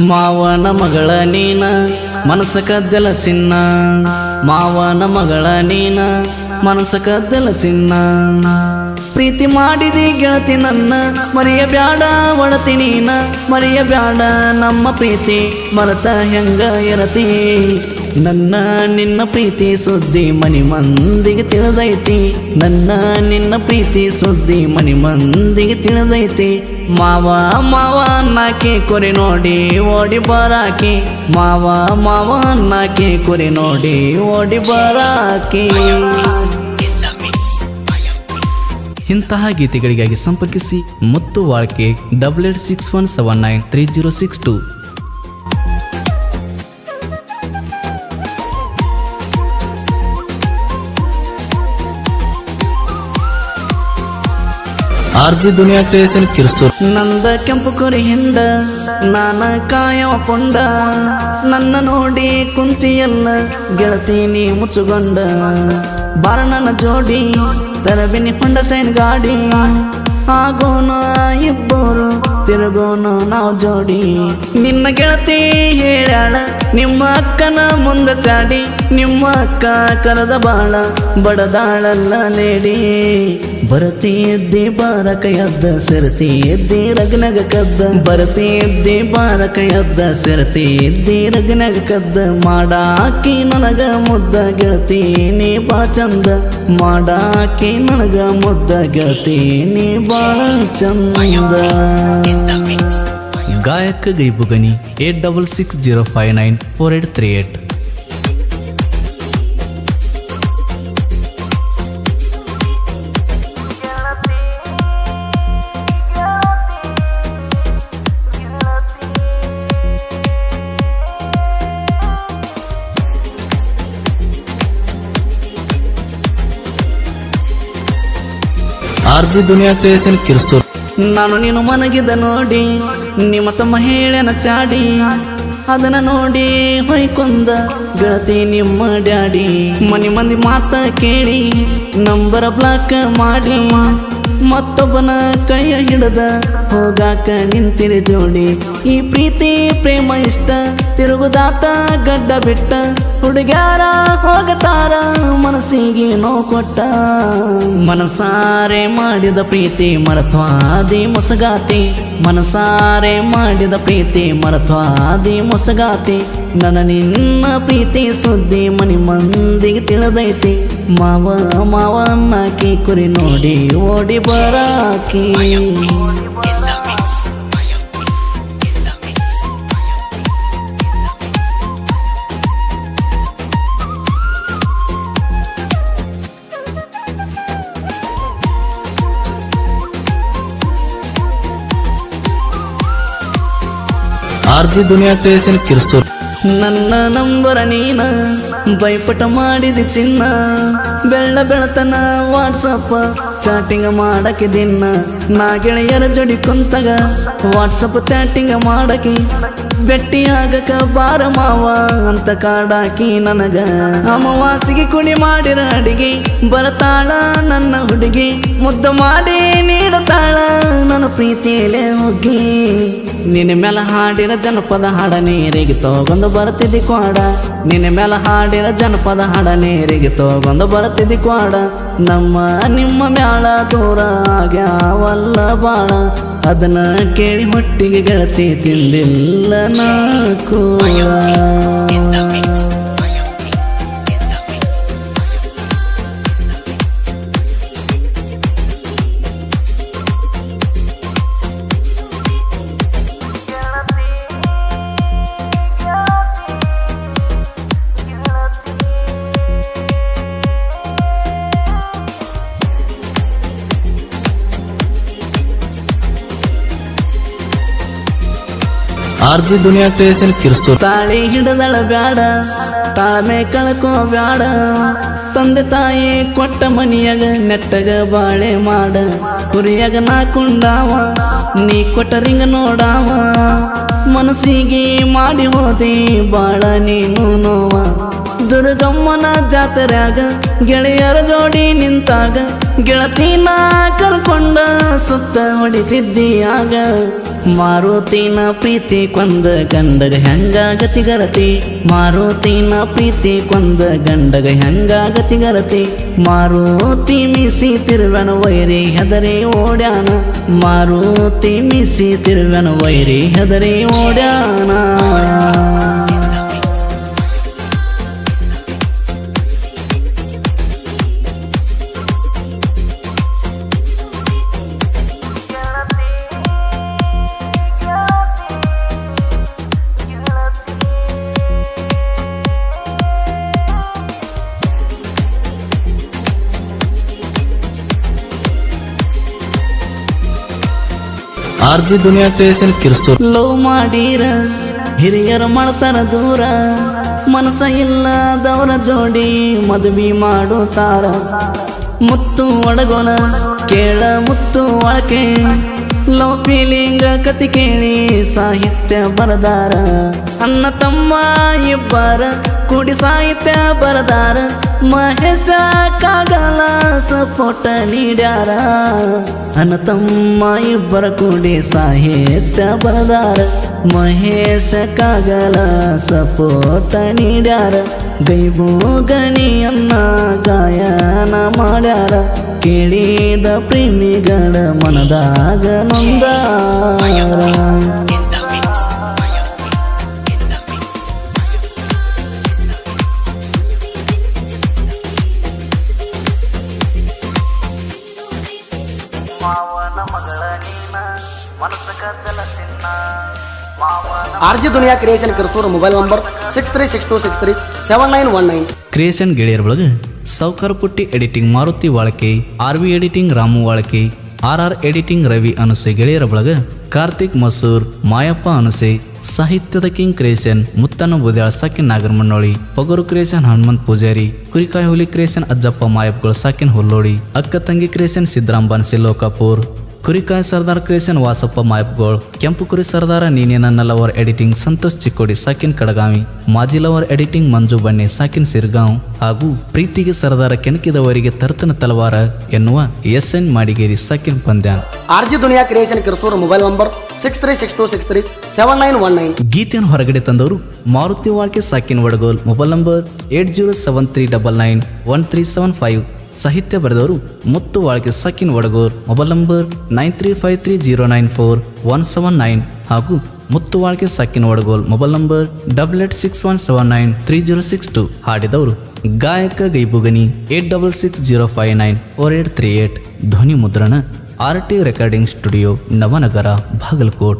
ಮಾವನ ಮಗಳ ನೀನ ಮನಸ್ಸ ಕದ್ದಲ ಚಿನ್ನ. ಮಾವನ ಮಗಳ ನೀನ ಮನಸ್ಸ ಕದ್ದಲ ಚಿನ್ನ. ಪ್ರೀತಿ ಮಾಡಿದಿ ಗೆಳತಿ ನನ್ನ, ಮರಿಯ ಬ್ಯಾಡ ಒಡತಿ ನೀನ. ಮರಿಯ ಬ್ಯಾಡ ನಮ್ಮ ಪ್ರೀತಿ, ಮರತ ಹೆಂಗ ಇರತಿ ನನ್ನ ನಿನ್ನ ಪ್ರೀತಿ ಸುದ್ದಿ ಮನಿ ಮಂದಿಗೆ ತಿಳಿದೈತಿ. ನನ್ನ ನಿನ್ನ ಪ್ರೀತಿ ಸುದ್ದಿ ಮನಿ ಮಂದಿಗೆ ತಿಳಿದೈತಿ. ಮಾವ ಮಾವ ನಾಕಿ ಕೊರೆ ನೋಡಿ ಓಡಿ ಬರಾಕಿ. ಮಾವ ಮಾವ ನಾಕಿ ಕೊರೆ ನೋಡಿ ಓಡಿ ಬರಾಕಿ. ಇಂತಹ ಗೀತೆಗಳಿಗಾಗಿ ಸಂಪರ್ಕಿಸಿ Muthu Walke double eight six one seven nine three zero six two. R G Duniya creation Kirsur. ನಂದ ಕೆಂಪು ಕುರಿ ಹಿಂದ ನಾನ ಕಾಯವ ಕೊಂಡ. ನನ್ನ ನೋಡಿ ಕುಂತಿಯಲ್ಲ ನೀ ಮುಚ್ಚುಗೊಂಡ. ಬಾರಣನ ಜೋಡಿ ತರಬಿನಿ ಹೊಂಡ ಸೈನ್ ಗಾಡಿ. ಆಗೋಣ ಇಬ್ಬರು, ತಿರುಗೋಣ ನಾವು ಜೋಡಿ. ನಿನ್ನ ಗೆಳತಿ ಹೇಳ್ಯಾಳ, ನಿಮ್ಮ ಅಕ್ಕನ ಮುಂದೆ ಚಾಡಿ. ನಿಮ್ಮ ಅಕ್ಕ ಕರೆದ ಬಾಳ ಬಡದಾಳಲ್ಲ ಲೇಡಿ. ಬರತಿ ಎದ್ದೆ ಬಾರಕ ಎದ್ದ, ಸೆರತಿ ಎದ್ದೆ ರಗನಗ ಕದ್ದ. ಬರತಿ ಎದ್ದೆ ಬಾರಕ ಎದ್ದ, ಸೆರತಿ ಎದ್ದೆ ರಗನಗ ಕದ್ದ. ಮಾಡಾಕಿ ನನಗ ಮುದ್ದ ಗೆಳತಿ ನೀ ಬಾ ಚಂದ. ಮಾಡಾಕಿ ನನಗ ಮುದ್ದ ಗೆಳತಿ ನೀ ಬಾಳ ಚಂದ. ಗಾಯಕ Gaibugani, eight double six zero five nine four eight three eight. R G Duniya creation Kirsur. ನಾನು ನೀನು ಮನಗಿದ ನೋಡಿ, ನಿಮ್ಮ ತಮ್ಮ ಹೇಳನ ಚಾಡಿ, ಅದನ್ನ ನೋಡಿ ಹೊಯ್ಕೊಂದ ಗೆಳತಿ ನಿಮ್ಮ ಡ್ಯಾಡಿ. ಮನೆ ಮಂದಿ ಮಾತ ಕೇಳಿ, ನಂಬರ ಬ್ಲಾಕ್ ಮಾಡಿ, ಮತ್ತೊಬ್ಬನ ಕೈಯ ಹಿಡದ ಹೋಗಾಕ ನಿಂತಿರಿ ಜೋಡಿ. ಈ ಪ್ರೀತಿ, ಪ್ರೇಮ, ಇಷ್ಟ, ತಿರುಗುದಾತ, ಗಡ್ಡ ಬಿಟ್ಟ, ಹುಡುಗ್ಯಾರ ಹೋಗತಾರ, ಮನಸ್ಸಿಗೆ ನೋ ಕೊಟ್ಟ. ಮನಸಾರೆ ಮಾಡಿದ ಪ್ರೀತಿ ಮರತ್ವಾದಿ ಮೊಸಗಾತಿ. ಮನಸಾರೆ ಮಾಡಿದ ಪ್ರೀತಿ ಮರತ್ವಾದಿ ಮೊಸಗಾತಿ. ನನ್ನ ನಿನ್ನ ಪ್ರೀತಿ ಸುದ್ದಿ ಮನಿ ಮಂದಿಗೆ ತಿಳಿದೈತಿ. ಮಾವ ಮಾವನ್ನಾಕಿ ನಾಕಿ ಕುರಿ ನೋಡಿ ಓಡಿ ಬರಾಕಿ. R G Duniya creation Kirsur. ನನ್ನ ನಂಬರ ನೀನ ಬೈಪಟ ಮಾಡಿದ ಚಿನ್ನ. ಬೆಳ್ಳ ಬೆಳತನ ವಾಟ್ಸಪ್ಪ ಚಾಟಿಂಗ್ ಮಾಡಕ್ಕೆ ದಿನ ನಾ ಗೆಳೆಯರ ಜೋಡಿ ಕುಂತಗ ವಾಟ್ಸಪ್ ಚಾಟಿಂಗ್ ಮಾಡಕ್ಕೆ. ಬೆಟ್ಟಿ ಆಗಕ ಬಾರ ಮಾವ, ಅಂತ ಕಾಡಾಕಿ ನನಗ. ಅಮವಾಸಿಗೆ ಕುಣಿ ಮಾಡಿರ ಅಡಿಗೆ, ಬರತಾಳ ನನ್ನ ಹುಡುಗಿ. ಮುದ್ದು ಮಾಡಿ ನೀಡತಾಳ ನನ್ನ ಪ್ರೀತಿಯಲ್ಲೇ ಹೋಗಿ. ನಿನ್ನ ಮೇಲೆ ಹಾಡಿರ ಜನಪದ ಹಾಡ ನೀರಿಗೆ ತೋಗೊಂದು ಬರ್ತಿದ್ದಿ ಕ್ವಾಡ. ನಿನ್ನ ಮೇಲೆ ಹಾಡಿರ ಜನಪದ ಹಾಡ ನೀರಿಗೆ ತೋಗೊಂದು ಬರ್ತಿದ್ದಿ ಕ್ವಾಡ. ನಮ್ಮ ನಿಮ್ಮ ಮ್ಯಾಳ ದೂರ ಆಗ್ಯಾವಲ್ಲ ಬಾಳ. ಅದನ್ನ ಕೇಳಿ ಹೊಟ್ಟಿಗೆ ಗೆಳತಿ ತಿಂದಿಲ್ಲ ನಾ ಕೂಡ. R G Duniya creation Kirsur ತಾಳಿ ಹಿಡದಳ ಬ್ಯಾಡ ತಾಳ್ಮೆ ಕಳ್ಕೋ ಬ್ಯಾಡ. ತಂದೆ ತಾಯಿ ಕೊಟ್ಟ ಮನಿಯಾಗ ನೆಟ್ಟಗ ಬಾಳೆ ಮಾಡ. ಕುರಿಯಾಗ ನಾ ಕುಂಡಾವ, ನೀ ಕೊಟ್ಟ ರಿಂಗ ನೋಡಾವ. ಮನಸ್ಸಿಗೆ ಮಾಡಿ ಹೋದಿ ಬಾಳ ನೀನು ನೋವ. ದುರ್ಗಮ್ಮನ ಜಾತ್ರೆಯಾಗ ಗೆಳೆಯರ ಜೋಡಿ ನಿಂತಾಗ, ಗೆಳತಿನ ಕರ್ಕೊಂಡ ಸುತ್ತ ಹೊಡಿತಿದ್ದಿ ಆಗ. ಮಾರುತಿನ ಪ್ರೀತಿ ಕೊಂದ ಗಂಡಗ ಹೆಂಗ ಗತಿಗರತಿ ಮಾರುತಿನ ಪ್ರೀತಿ ಕೊಂದ ಗಂಡಗ ಹೆಂಗ ಗತಿಗರತಿ ಮಾರುತಿ ಮಿಸಿ ತಿರುವನ ವೈರಿ ಹೆದರಿ ಓಡ್ಯಾನ. ಮಾರುತಿ ಮಿಸಿ ತಿರುವನ ವೈರಿ ಹೆದರಿ ಓಡ್ಯಾನ. R G Duniya creation Kirsur love ಮಾಡಿರ, ಹಿರಿಯರ ಮಾಡ್ತಾರ ದೂರ. ಮನಸ ಇಲ್ಲದವರ ಜೋಡಿ ಮದುವೆ ಮಾಡುತ್ತಾರ ಮುತ್ತು ಒಡಗೋಣ ಕೇಳ ಮುತ್ತು ಒಳಕೆ ಲವ್ ಫೀಲಿಂಗ್ ಕತಿ ಕೇಳಿ ಸಾಹಿತ್ಯ ಬರದಾರ. ಅನ್ನ ತಮ್ಮ ಇಬ್ಬರ ಕೂಡಿ ಸಾಹಿತ್ಯ ಬರದಾರ. ಮಹೇಶ ಕಾಗಲ ಸಪೋಟ ನೀಡ್ಯಾರ. ಅನ್ನ ತಮ್ಮ ಇಬ್ಬರ ಕೂಡಿ ಸಾಹಿತ್ಯ ಬರದಾರ. ಮಹೇಶ ಕಾಗಲ ಸಪೋಟ ನೀಡ್ಯಾರ. ಗೈಬು ಗಣಿಯನ್ನ ಗಾಯನ ಮಾಡ್ಯಾರ. ಕೇಳಿದ ಪ್ರೇಮಿಗಳ ಮನದಾಗ ನೊಂದಾರ ಆರ್ಜಿ ದುನಿಯಾ creation ಕರ್ಸೋರ್ mobile number six three six two six three seven nine one nine. Creation ಗೆಳೆಯರ್ ಒಳಗೆ ಸೌಕರ್ ಪುಟ್ಟಿ editing Maruti ವಾಳಕೆ, R V editing Ramu ವಾಳಕೆ, R R editing Ravi ಅನುಸೆ ಗೆಳೆಯರ ಬಳಗ, ಕಾರ್ತಿಕ್ ಮಸೂರ್, ಮಾಯಪ್ಪ ಅನುಸೆ, ಸಾಹಿತ್ಯದ ಕಿಂಗ್ ಕ್ರಿಯೇಷನ್ ಮುತ್ತನ ಬುದ್ಯಾಳ ಸಾಕಿನ್ ನಾಗರಮಣ್ಣೋಳಿ, ಪಗರು ಕ್ರಿಯೇಷನ್ ಹನುಮಂತ್ ಪೂಜಾರಿ, ಕುರಿಕಾಯಿ ಹುಲಿ ಕ್ರಿಯೇಷನ್ ಅಜ್ಜಪ್ಪ ಮಾಯಪ್ಪಗಳು ಸಾಕಿನ್ ಹುಲ್ಲೋಡಿ ಅಕ್ಕ ತಂಗಿ ಕ್ರಿಯೇಷನ್ ಸಿದ್ದರಾಮ್ ಬನ್ಸಿ ಲೋಕಾಪುರ್ ಕುರಿಕಾಯಿ ಸರ್ದಾರ್ ಕ್ರಿಯೇಷನ್ ವಾಸಪ್ಪ ಮಾಯಪ್ಗೋಳ್ ಕೆಂಪು ಕುರಿ ಸರ್ದಾರ ನೀನೇ ನನ್ನ ಲವರ್ ಎಡಿಟಿಂಗ್ ಸಂತೋಷ್ ಚಿಕ್ಕೋಡಿ ಸಾಕಿನ್ ಕಡಗಾಮಿ ಮಾಜಿ ಲವರ್ ಎಡಿಟಿಂಗ್ ಮಂಜು ಬಣ್ಣೆ ಸಾಕಿನ್ ಸಿರ್ಗಾಂವ್ ಹಾಗೂ ಪ್ರೀತಿಗೆ ಸರ್ದಾರ ಕೆನಕಿದವರಿಗೆ ತರ್ತನ ತಲವಾರ ಎನ್ನುವ ಎಸ್ ಎನ್ ಮಾಡಿಗೇರಿ ಸಾಕಿನ್ ಪಂದ್ಯ R G Duniya creation Kirsur mobile number six three six two six three seven nine one nine ಗೀತೆಯನ್ನು ಹೊರಗಡೆ ತಂದವರು Maruti Walke ಸಾಕಿನ್ Wadagol mobile number eight zero seven three double nine one three seven five ಸಾಹಿತ್ಯ ಬರೆದವರು ಮುತ್ತು Walke ಸಕಿನ್ Wadagol mobile number nine three five three zero nine four one seven nine ಹಾಗೂ ಮುತ್ತು Walke ಸಕಿನ್ Wadagol mobile number double eight six one seven nine three zero six two ಹಾಡಿದವರು ಗಾಯಕ Gaibugani eight double six zero five nine four eight three eight ಧ್ವನಿ ಮುದ್ರಣ R T recording studio, Navanagar Bagalkot